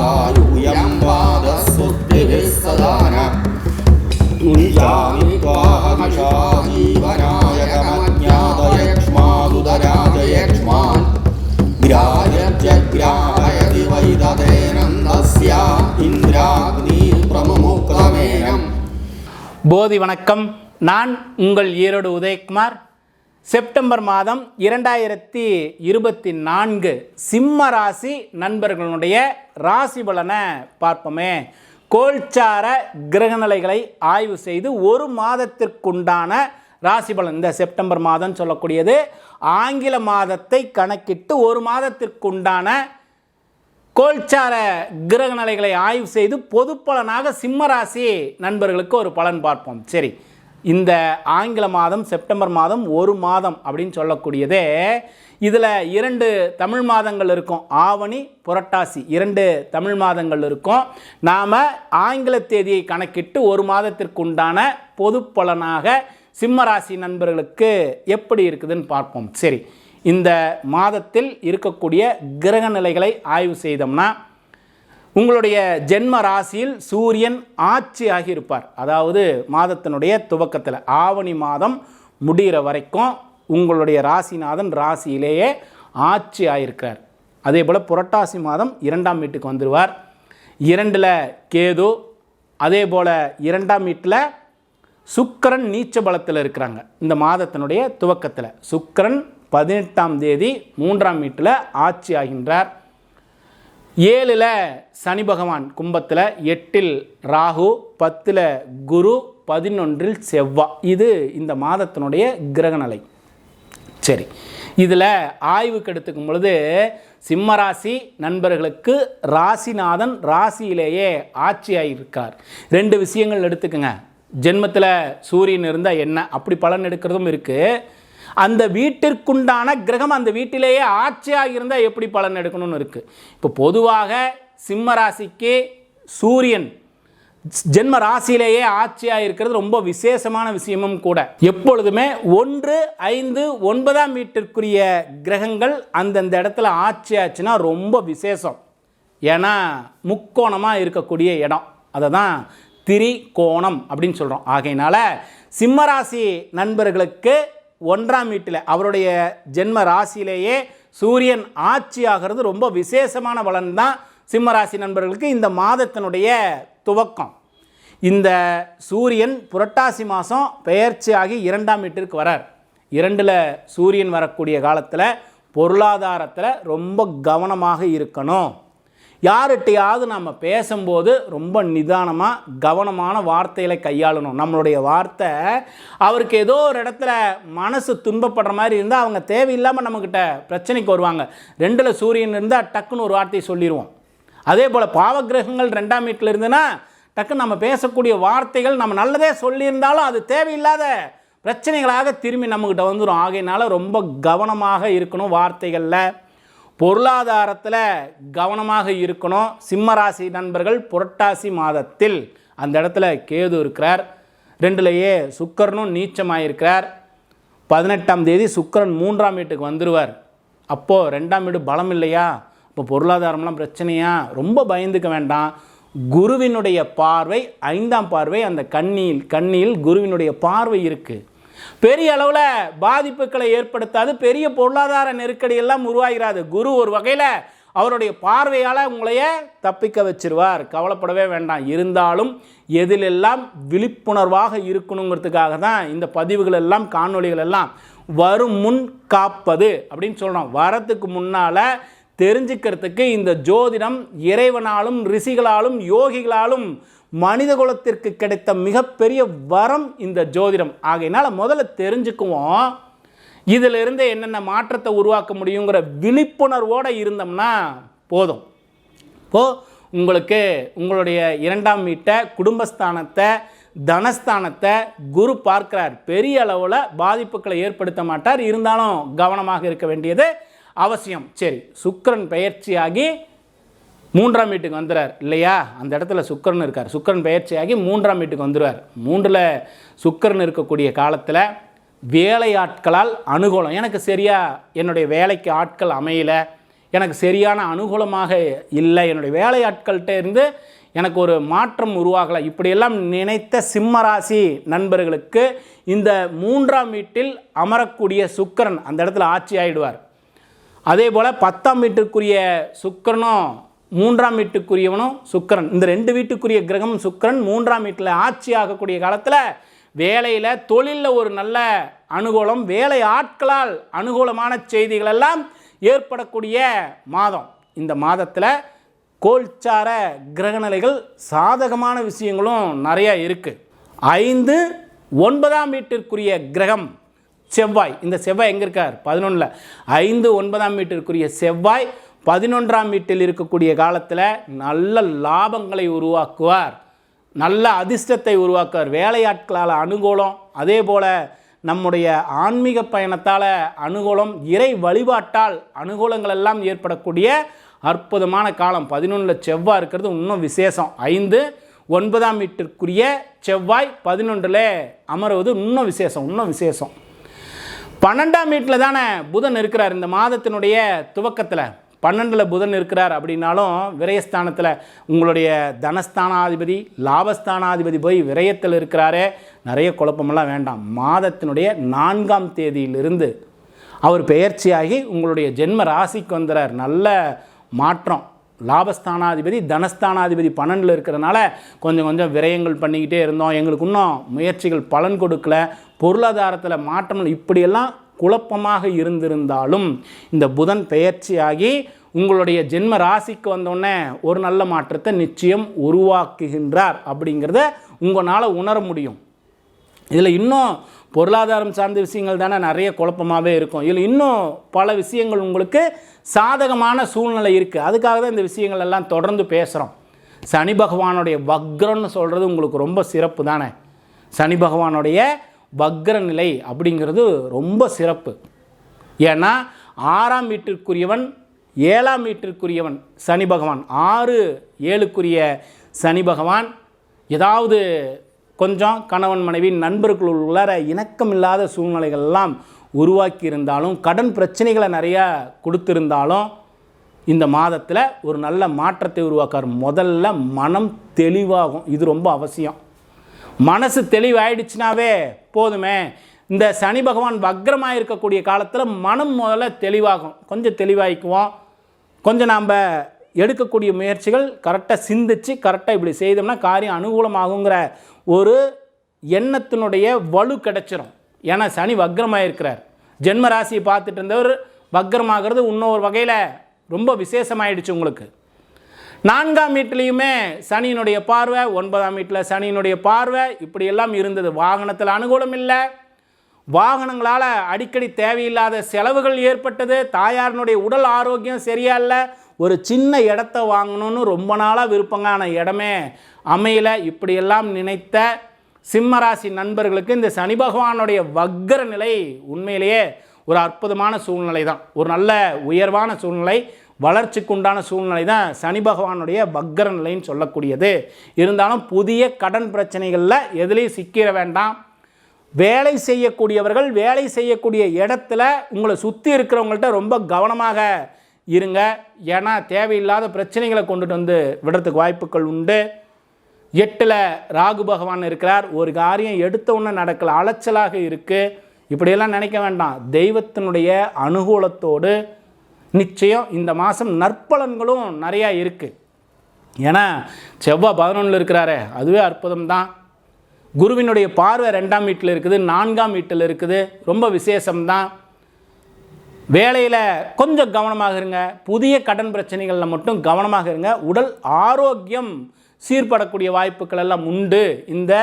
दीर्घायुयं पादस्तुतिभिः सदा न मुञ्जामि त्वाहमिषा जीवनाय कमज्ञातयक्ष्मादुदराजयक्ष्मान् ग्राह्यत्यग्राहयति वैदतेनन्दस्य इन्द्राग्निप्रमुमुक्तमेनम् போதி வணக்கம் நான் உங்கள் ஈரோடு உதயகுமார் செப்டம்பர் மாதம் இரண்டாயிரத்தி இருபத்தி நான்கு சிம்ம ராசி நண்பர்களுடைய ராசி பலனை பார்ப்போமே. கோல்சார கிரகநிலைகளை ஆய்வு செய்து ஒரு மாதத்திற்குண்டான ராசி பலன். இந்த செப்டம்பர் மாதம் சொல்லக்கூடியது ஆங்கில மாதத்தை கணக்கிட்டு ஒரு மாதத்திற்குண்டான கோல்சார கிரக நிலைகளை ஆய்வு செய்து பொது பலனாக சிம்மராசி நண்பர்களுக்கு ஒரு பலன் பார்ப்போம். சரி. இந்த ஆங்கில மாதம் செப்டம்பர் மாதம் ஒரு மாதம் அப்படின்னு சொல்லக்கூடியதே இதில் இரண்டு தமிழ் மாதங்கள் இருக்கும். ஆவணி புரட்டாசி இரண்டு தமிழ் மாதங்கள் இருக்கும். நாம் ஆங்கில தேதியை கணக்கிட்டு ஒரு மாதத்திற்குண்டான பொது பலனாக சிம்மராசி நண்பர்களுக்கு எப்படி இருக்குதுன்னு பார்ப்போம். சரி இந்த மாதத்தில் இருக்கக்கூடிய கிரக நிலைகளை ஆய்வு செய்தோம்னா உங்களுடைய ஜென்ம ராசியில் சூரியன் ஆட்சி ஆகியிருப்பார். அதாவது மாதத்தினுடைய துவக்கத்தில் ஆவணி மாதம் முடிகிற வரைக்கும் உங்களுடைய ராசிநாதன் ராசியிலேயே ஆட்சி ஆகியிருக்கிறார் அதே போல் புரட்டாசி மாதம் இரண்டாம் வீட்டுக்கு வந்துடுவார் இரண்டில் கேது அதே போல் இரண்டாம் வீட்டில் சுக்கரன் நீச்ச பலத்தில் இருக்கிறாங்க. இந்த மாதத்தினுடைய துவக்கத்தில் சுக்கிரன் பதினெட்டாம் தேதி மூன்றாம் வீட்டில் ஆட்சி ஆகின்றார். ஏழில் சனி பகவான் கும்பத்தில் எட்டில் ராகு பத்தில் குரு பதினொன்றில் செவ்வாய் இது இந்த மாதத்தினுடைய கிரகநிலை. சரி. இதில் ஆய்வுக்கு எடுத்துக்கும் பொழுது சிம்மராசி நண்பர்களுக்கு ராசிநாதன் ராசியிலேயே ஆட்சியாயிருக்கார். ரெண்டு விஷயங்கள் எடுத்துக்கோங்க. ஜென்மத்தில் சூரியன் இருந்தால் என்ன? அப்படி பலன் எடுக்கிறதும் இருக்குது அந்த வீட்டிற்குண்டான கிரகம் அந்த வீட்டிலேயே ஆட்சியாக இருந்தால் எப்படி பலன் எடுக்கணும்னு இருக்குது இப்போ பொதுவாக சிம்ம ராசிக்கு சூரியன் ஜென்ம ராசியிலேயே ஆட்சியாக இருக்கிறது ரொம்ப விசேஷமான விஷயமும் கூட. எப்பொழுதுமே ஒன்று ஐந்து ஒன்பதாம் வீட்டிற்குரிய கிரகங்கள் அந்தந்த இடத்துல ஆட்சி ஆச்சுன்னா ரொம்ப விசேஷம். ஏன்னா முக்கோணமாக இருக்கக்கூடிய இடம். அதை தான் திரிகோணம் அப்படின்னு சொல்கிறோம் ஆகையினால சிம்மராசி நண்பர்களுக்கு ஒன்றாம் வீட்டில் அவருடைய ஜென்ம ராசியிலேயே சூரியன் ஆட்சி ஆகிறது ரொம்ப விசேஷமான பலன் தான் சிம்மராசி நண்பர்களுக்கு இந்த மாதத்தினுடைய துவக்கம். இந்த சூரியன் புரட்டாசி மாதம் பெயர்ச்சியாகி இரண்டாம் வீட்டிற்கு வரார். இரண்டில் சூரியன் வரக்கூடிய காலத்தில் பொருளாதாரத்தில் ரொம்ப கவனமாக இருக்கணும். யார்கிட்டையாவது நம்ம பேசும்போது ரொம்ப நிதானமாக கவனமான வார்த்தைகளை கையாளணும். நம்மளுடைய வார்த்தை அவருக்கு ஏதோ ஒரு இடத்துல மனசு துன்பப்படுற மாதிரி இருந்தால் அவங்க தேவையில்லாமல் நம்மக்கிட்ட பிரச்சனைக்கு வருவாங்க. ரெண்டில் சூரியன் இருந்தால் டக்குன்னு ஒரு வார்த்தையை சொல்லிடுவோம் அதே போல் பாவகிரகங்கள் ரெண்டாம் வீட்டில் இருந்துன்னா டக்குன்னு நம்ம பேசக்கூடிய வார்த்தைகள் நம்ம நல்லதே சொல்லியிருந்தாலும் அது தேவையில்லாத பிரச்சனைகளாக திரும்பி நம்மக்கிட்ட வந்துடும் ஆகையினால ரொம்ப கவனமாக இருக்கணும் வார்த்தைகளில். பொருளாதாரத்தில் கவனமாக இருக்கணும். சிம்மராசி நண்பர்கள் புரட்டாசி மாதத்தில் அந்த இடத்துல கேது இருக்கிறார். ரெண்டுலேயே சுக்கரனும் நீச்சமாயிருக்கிறார். பதினெட்டாம் தேதி சுக்கரன் மூன்றாம் வீட்டுக்கு வந்துடுவார் அப்போது ரெண்டாம் வீடு பலம் இல்லையா? இப்போ பொருளாதாரம்லாம் பிரச்சனையா? ரொம்ப பயந்துக்க வேண்டாம். குருவினுடைய பார்வை ஐந்தாம் பார்வை அந்த கண்ணியில் கண்ணியில் குருவினுடைய பார்வை இருக்குது பெரிய அளவில் பாதிப்புகளை ஏற்படுத்தாது. பெரிய பொருளாதார நெருக்கடியெல்லாம் உருவாகிறாது. குரு ஒரு வகையில் அவருடைய பார்வையால் உங்களைய தப்பிக்க வச்சிருவார். கவலைப்படவே வேண்டாம். இருந்தாலும் எதிலெல்லாம் விழிப்புணர்வாக இருக்கணுங்கிறதுக்காக தான் இந்த பதிவுகள் எல்லாம் காணொளிகள் எல்லாம் வரும் முன் காப்பது அப்படின்னு சொல்கிறோம் வரத்துக்கு முன்னால் தெரிஞ்சுக்கிறதுக்கு இந்த ஜோதிடம் இறைவனாலும் ரிஷிகளாலும் யோகிகளாலும் மனித குலத்திற்கு கிடைத்த மிகப்பெரிய வரம் இந்த ஜோதிடம். ஆகையினால் முதல்ல தெரிஞ்சுக்குவோம் இதிலிருந்து என்னென்ன மாற்றத்தை உருவாக்க முடியுங்கிற விழிப்புணர்வோடு இருந்தோம்னா போதும். இப்போது உங்களுக்கு உங்களுடைய இரண்டாம் வீட்டை குடும்பஸ்தானத்தை தனஸ்தானத்தை குரு பார்க்கிறார். பெரிய அளவில் பாதிப்புகளை ஏற்படுத்த மாட்டார். இருந்தாலும் கவனமாக இருக்க வேண்டியது அவசியம். சரி சுக்கரன் பயிற்சியாகி மூன்றாம் வீட்டுக்கு வந்துடுறார் இல்லையா? அந்த இடத்துல சுக்கிரன் இருக்கார். சுக்கிரன் பயிற்சியாகி மூன்றாம் வீட்டுக்கு வந்துடுவார் மூன்றில் சுக்கிரன் இருக்கக்கூடிய காலத்தில் வேலையாட்களால் அனுகூலம். எனக்கு சரியாக என்னுடைய வேலைக்கு ஆட்கள் அமையலை. எனக்கு சரியான அனுகூலமாக இல்லை. என்னுடைய வேலையாட்கள்கிட்ட இருந்து எனக்கு ஒரு மாற்றம் உருவாகலை. இப்படியெல்லாம் நினைத்த சிம்மராசி நண்பர்களுக்கு இந்த மூன்றாம் வீட்டில் அமரக்கூடிய சுக்கிரன் அந்த இடத்துல ஆட்சி ஆயிடுவார். அதே போல் பத்தாம் வீட்டுக்குரிய சுக்கிரனும் மூன்றாம் வீட்டுக்குரியவனும் சுக்கிரன். இந்த ரெண்டு வீட்டுக்குரிய கிரகமும் சுக்கிரன் மூன்றாம் வீட்டில் ஆட்சி ஆகக்கூடிய காலத்தில் வேலையில் தொழிலில் ஒரு நல்ல அனுகூலம் வேலை ஆட்களால் அனுகூலமான செய்திகள் எல்லாம் ஏற்படக்கூடிய மாதம். இந்த மாதத்தில் கோல்சார கிரகநிலைகள் சாதகமான விஷயங்களும் நிறையா இருக்குது ஐந்து ஒன்பதாம் வீட்டிற்குரிய கிரகம் செவ்வாய். இந்த செவ்வாய் எங்கே இருக்கார்? பதினொன்றில் ஐந்து ஒன்பதாம் வீட்டிற்குரிய செவ்வாய் பதினொன்றாம் வீட்டில் இருக்கக்கூடிய காலத்தில் நல்ல லாபங்களை உருவாக்குவார். நல்ல அதிர்ஷ்டத்தை உருவாக்குவார். வேலையாட்களால் அனுகூலம் அதே போல் நம்முடைய ஆன்மீக பயணத்தால் அனுகூலம் இறை வழிபாட்டால் அனுகூலங்கள் எல்லாம் ஏற்படக்கூடிய அற்புதமான காலம். பதினொன்றில் செவ்வாய் இருக்கிறது இன்னும் விசேஷம். ஐந்து ஒன்பதாம் வீட்டிற்குரிய செவ்வாய் பதினொன்றில் அமருவது இன்னும் விசேஷம் இன்னும் விசேஷம். பன்னெண்டாம் வீட்டில் தானே புதன் இருக்கிறார் இந்த மாதத்தினுடைய துவக்கத்தில். பன்னெண்டில் புதன் இருக்கிறார் அப்படின்னாலும் விரயஸ்தானத்தில் உங்களுடைய தனஸ்தானாதிபதி லாபஸ்தானாதிபதி போய் விரயத்தில் இருக்கிறாரே. நிறைய குழப்பமெல்லாம் வேண்டாம். மாதத்தினுடைய நான்காம் தேதியிலிருந்து அவர் பெயர்ச்சியாகி உங்களுடைய ஜென்ம ராசிக்கு வந்துறார். நல்ல மாற்றம். லாபஸ்தானாதிபதி தனஸ்தானாதிபதி பன்னெண்டில் இருக்கிறனால கொஞ்சம் கொஞ்சம் விரயங்கள் பண்ணிக்கிட்டே இருந்தோம். எங்களுக்கு இன்னும் முயற்சிகள் பலன் கொடுக்கல. பொருளாதாரத்தில் மாற்றம் இப்படியெல்லாம் குழப்பமாக இருந்திருந்தாலும் இந்த புதன் பெயர்ச்சியாகி உங்களுடைய ஜென்ம ராசிக்கு வந்தோடனே ஒரு நல்ல மாற்றத்தை நிச்சயம் உருவாக்குகின்றார் அப்படிங்கிறத உங்களால் உணர முடியும். இதில் இன்னும் பொருளாதாரம் சார்ந்த விஷயங்கள் தானே நிறைய குழப்பமாகவே இருக்கும். இதில் இன்னும் பல விஷயங்கள் உங்களுக்கு சாதகமான சூழ்நிலை இருக்குது அதுக்காக தான் இந்த விஷயங்கள் எல்லாம் தொடர்ந்து பேசுகிறோம் சனி பகவானுடைய வக்ரம்னு சொல்கிறது உங்களுக்கு ரொம்ப சிறப்பு தானே? சனி பகவானுடைய வக்ர நிலை அப்படிங்கிறது ரொம்ப சிறப்பு. ஏன்னா ஆறாம் வீட்டிற்குரியவன் ஏழாம் வீட்டிற்குரியவன் சனி பகவான். ஆறு ஏழுக்குரிய சனி பகவான். ஏதாவது கொஞ்சம் கணவன் மனைவி நண்பர்கள் உள்ளார இணக்கம் இல்லாத சூழ்நிலைகள்லாம் உருவாக்கி இருந்தாலும் கடன் பிரச்சனைகளை நிறையா கொடுத்துருந்தாலும் இந்த மாதத்தில் ஒரு நல்ல மாற்றத்தை உருவாக்கார். முதல்ல மனம் தெளிவாகும். இது ரொம்ப அவசியம். மனசு தெளிவாயிடுச்சுனாவே போதுமே. இந்த சனி பகவான் வக்ரமாக இருக்கக்கூடிய காலத்தில் மனம் முதல்ல தெளிவாகும். கொஞ்சம் தெளிவாயிக்குவோம். கொஞ்சம் நாம் எடுக்கக்கூடிய முயற்சிகள் கரெக்டாக சிந்திச்சு கரெக்டாக இப்படி செய்தோம்னா காரியம் அனுகூலமாகுங்கிற ஒரு எண்ணத்தினுடைய வலு கிடச்சிரும். ஏன்னா சனி வக்ரமாக இருக்கிறார் ஜென்ம ராசியை பார்த்துட்டு இருந்தவர் வக்ரமாகிறது இன்னொரு வகையில் ரொம்ப விசேஷமாயிடுச்சு உங்களுக்கு. நான்காம் வீட்லேயுமே சனியினுடைய பார்வை ஒன்பதாம் வீட்டில் சனியினுடைய பார்வை இப்படியெல்லாம் இருந்தது. வாகனத்தில் அனுகூலம் இல்லை. வாகனங்களால் அடிக்கடி தேவையில்லாத செலவுகள் ஏற்பட்டது. தாயாரினுடைய உடல் ஆரோக்கியம் சரியா இல்லை. ஒரு சின்ன இடத்த வாங்கணும்னு ரொம்ப நாளாக விருப்பங்க. ஆனால் இடமே அமையல. இப்படியெல்லாம் நினைத்த சிம்மராசி நண்பர்களுக்கு இந்த சனி பகவானுடைய வக்கர நிலை உண்மையிலேயே ஒரு அற்புதமான சூழ்நிலை தான் ஒரு நல்ல உயர்வான சூழ்நிலை வளர்ச்சிக்குண்டான சூழ்நிலை தான் சனி பகவானுடைய வக்கர நிலைன்னு சொல்லக்கூடியது. இருந்தாலும் புதிய கடன் பிரச்சனைகளில் எதுலேயும் சிக்கிற வேண்டாம். வேலை செய்யக்கூடியவர்கள் வேலை செய்யக்கூடிய இடத்துல உங்களை சுற்றி இருக்கிறவங்கள்ட்ட ரொம்ப கவனமாக இருங்க. ஏன்னா தேவையில்லாத பிரச்சனைகளை கொண்டுட்டு வந்து விடுறதுக்கு வாய்ப்புகள் உண்டு. எட்டில் ராகு பகவான் இருக்கிறார். ஒரு காரியம் எடுத்த உடனே நடக்கல அலைச்சலாக இருக்குது இப்படியெல்லாம் நினைக்க வேண்டாம். தெய்வத்தினுடைய அனுகூலத்தோடு நிச்சயம் இந்த மாதம் நற்பலன்களும் நிறையா இருக்குது ஏன்னா செவ்வாய் பதினொன்றில் இருக்கிறாரே அதுவே அற்புதம் தான். குருவினுடைய பார்வை ரெண்டாம் வீட்டில் இருக்குது நான்காம் வீட்டில் இருக்குது. ரொம்ப விசேஷம்தான் வேலையில் கொஞ்சம் கவனமாக இருங்க. புதிய கடன் பிரச்சனைகளில் மட்டும் கவனமாக இருங்க. உடல் ஆரோக்கியம் சீர்படக்கூடிய வாய்ப்புகள் எல்லாம் உண்டு. இந்த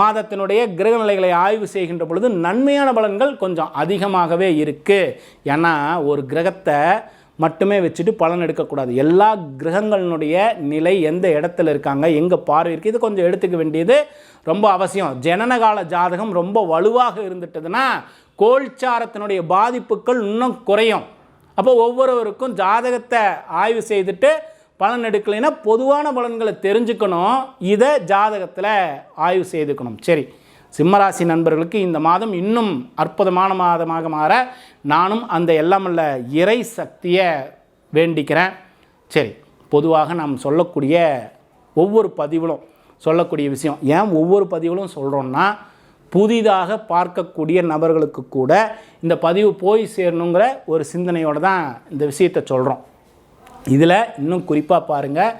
மாதத்தினுடைய கிரகநிலைகளை ஆய்வு செய்கின்ற பொழுது நன்மையான பலன்கள் கொஞ்சம் அதிகமாகவே இருக்குது ஏன்னா ஒரு கிரகத்தை மட்டுமே வச்சுட்டு பலன் எடுக்கக்கூடாது. எல்லா கிரகங்களினுடைய நிலை எந்த இடத்துல இருக்காங்க எங்கே பார்வை இருக்குது இது கொஞ்சம் எடுத்துக்க வேண்டியது ரொம்ப அவசியம். ஜனனகால ஜாதகம் ரொம்ப வலுவாக இருந்துட்டதுன்னா கோல்சாரத்தினுடைய பாதிப்புகள் இன்னும் குறையும். அப்போ ஒவ்வொருவருக்கும் ஜாதகத்தை ஆய்வு செய்துட்டு பலன் எடுக்கலைன்னா பொதுவான பலன்களை தெரிஞ்சுக்கணும். இதை ஜாதகத்தில் ஆய்வு செய்துக்கணும். சரி சிம்மராசி நண்பர்களுக்கு இந்த மாதம் இன்னும் அற்புதமான மாதமாக மாற நானும் அந்த எல்லாமல்ல இறை சக்தியை வேண்டிக்கிறேன். சரி பொதுவாக நாம் சொல்லக்கூடிய ஒவ்வொரு பதிவிலும் சொல்லக்கூடிய விஷயம். ஏன் ஒவ்வொரு பதிவிலும் சொல்கிறோன்னா புதிதாக பார்க்கக்கூடிய நபர்களுக்கு கூட இந்த பதிவு போய் சேரணுங்கிற ஒரு சிந்தனையோடு தான் இந்த விஷயத்தை சொல்கிறோம் இதில் இன்னும் குறிப்பாக பாருங்கள்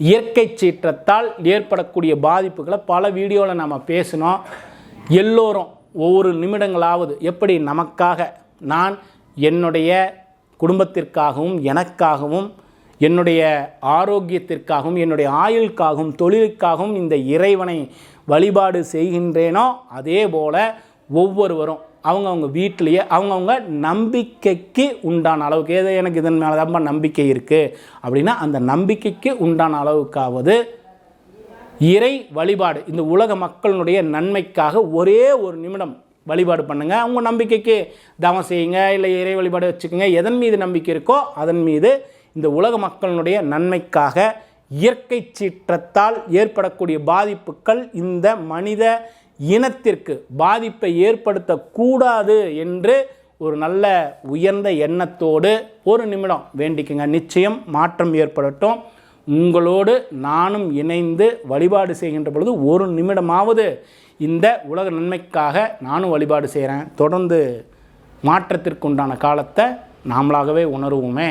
இயற்கை சீற்றத்தால் ஏற்படக்கூடிய பாதிப்புகளை பல வீடியோவில் நம்ம பேசினோம். எல்லோரும் ஒவ்வொரு நிமிடங்களாவது எப்படி நமக்காக நான் என்னுடைய குடும்பத்திற்காகவும் எனக்காகவும் என்னுடைய ஆரோக்கியத்திற்காகவும் என்னுடைய ஆயுளுக்காகவும் தொழிலுக்காகவும் இந்த இறைவனை வழிபாடு செய்கின்றேனோ அதே போல் ஒவ்வொருவரும் அவங்கவுங்க வீட்டிலேயே அவங்கவுங்க நம்பிக்கைக்கு உண்டான அளவுக்கு ஏதோ எனக்கு இதன் மேலே தான் நம்பிக்கை இருக்குது அப்படின்னா அந்த நம்பிக்கைக்கு உண்டான அளவுக்காவது இறை வழிபாடு இந்த உலக மக்களினுடைய நன்மைக்காக ஒரே ஒரு நிமிடம் வழிபாடு பண்ணுங்கள் அவங்க நம்பிக்கைக்கு தவம் செய்யுங்க இல்லை இறை வழிபாடு வச்சுக்கோங்க எதன் மீது நம்பிக்கை இருக்கோ அதன் மீது இந்த உலக மக்களினுடைய நன்மைக்காக இயற்கை சீற்றத்தால் ஏற்படக்கூடிய பாதிப்புகள் இந்த மனித இனத்திற்கு பாதிப்பை ஏற்படுத்தக்கூடாது என்று ஒரு நல்ல உயர்ந்த எண்ணத்தோடு ஒரு நிமிடம் வேண்டிக்குங்க. நிச்சயம் மாற்றம் ஏற்படட்டும். உங்களோடு நானும் இணைந்து வழிபாடு செய்கின்ற பொழுது ஒரு நிமிடமாவது இந்த உலக நன்மைக்காக நானும் வழிபாடு செய்கிறேன் தொடர்ந்து மாற்றத்திற்குண்டான காலத்தை நாமளாகவே உணருவோமே.